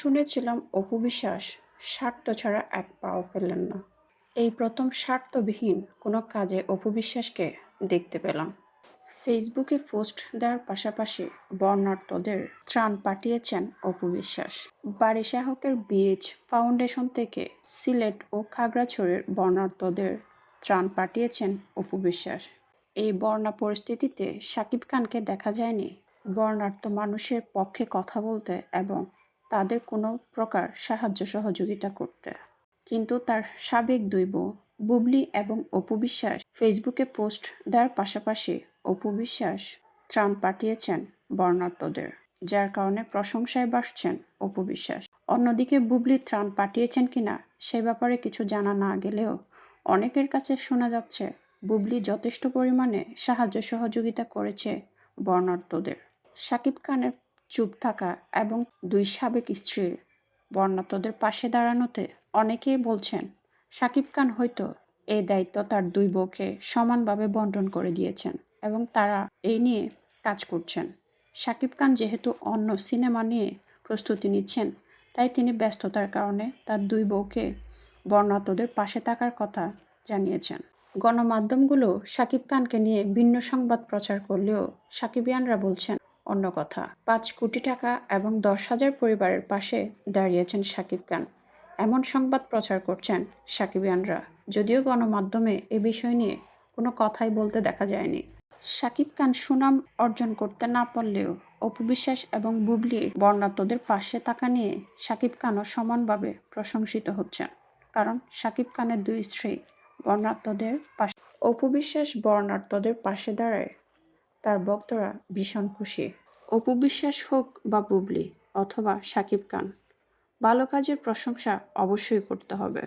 শুনেছিলাম অপু বিশ্বাস স্বার্থ ছাড়া এক পাও ফেললেন না। এই প্রথম স্বার্থবিহীন কোনো কাজে অপু বিশ্বাসকে দেখতে পেলাম। ফেসবুকে পোস্ট দেওয়ার পাশাপাশি বর্ণাঢ্যদের ত্রাণ পাঠিয়েছেন অপু বিশ্বাস। বাড়ি শাহকের বিএচ ফাউন্ডেশন থেকে সিলেট ও খাগড়াছড়ির বর্ণাঢ্যদের ত্রাণ পাঠিয়েছেন অপু বিশ্বাস। এই বর্ণা পরিস্থিতিতে শাকিব খানকে দেখা যায়নি। বর্ণাঢ্য মানুষের পক্ষে কথা বলতে এবং তাদের কোনো প্রকার সাহায্য সহযোগিতা করতে। কিন্তু তার সাবেক দুই বউ, বুবলি এবং অপু বিশ্বাস, ফেসবুকে পোস্ট দেওয়ার পাশাপাশি অপু বিশ্বাস ত্রাণ পাঠিয়েছেন বর্ণাঢ্যদের, যার কারণে প্রশংসায় বাসছেন অপু বিশ্বাস। অন্যদিকে বুবলি ত্রাণ পাঠিয়েছেন কিনা সে ব্যাপারে কিছু জানা না গেলেও অনেকের কাছে শোনা যাচ্ছে, বুবলি যথেষ্ট পরিমাণে সাহায্য সহযোগিতা করেছে বর্ণার্থদের শাকিব খানের চুপ থাকা এবং দুই সাবেক স্ত্রীর বর্ণাঢ্যদের পাশে দাঁড়ানোতে অনেকেই বলছেন শাকিব খান হয়তো এই দায়িত্ব তার দুই বউকে সমানভাবে বন্টন করে দিয়েছেন এবং তারা এই নিয়ে কাজ করছেন। শাকিব খান যেহেতু অন্য সিনেমা নিয়ে প্রস্তুতি নিচ্ছেন, তাই তিনি ব্যস্ততার কারণে তার দুই বউকে বর্ণাঢ্যদের পাশে থাকার কথা জানিয়েছেন। গণমাধ্যমগুলো শাকিব খানকে নিয়ে ভিন্ন সংবাদ প্রচার করলেও সাকিবিয়ানরা বলছেন অন্য কথা। পাঁচ কোটি টাকা এবং দশ হাজার পরিবারের পাশে দাঁড়িয়েছেন শাকিব খান। এমন সংবাদ প্রচার করছেন সাকিবিয়ানরা। যদিও গণমাধ্যমে এ বিষয় নিয়ে কোনো কথাই বলতে দেখা যায়নি। শাকিব খান সুনাম অর্জন করতে না পারলেও অপু বিশ্বাস এবং বুবলির বর্ণাঢ্যদের পাশে থাকা নিয়ে শাকিব খানও সমানভাবে প্রশংসিত হচ্ছেন। কারণ শাকিব খানের দুই স্ত্রী বর্ণাঢ্যদের পাশে অপু বিশ্বাস বর্ণাঢ্যদের পাশে দাঁড়ায় তার ভক্তরা ভীষণ খুশি। অপু বিশ্বাস হোক বা বুবলি অথবা শাকিব খান ভালো কাজের প্রশংসা অবশ্যই করতে হবে।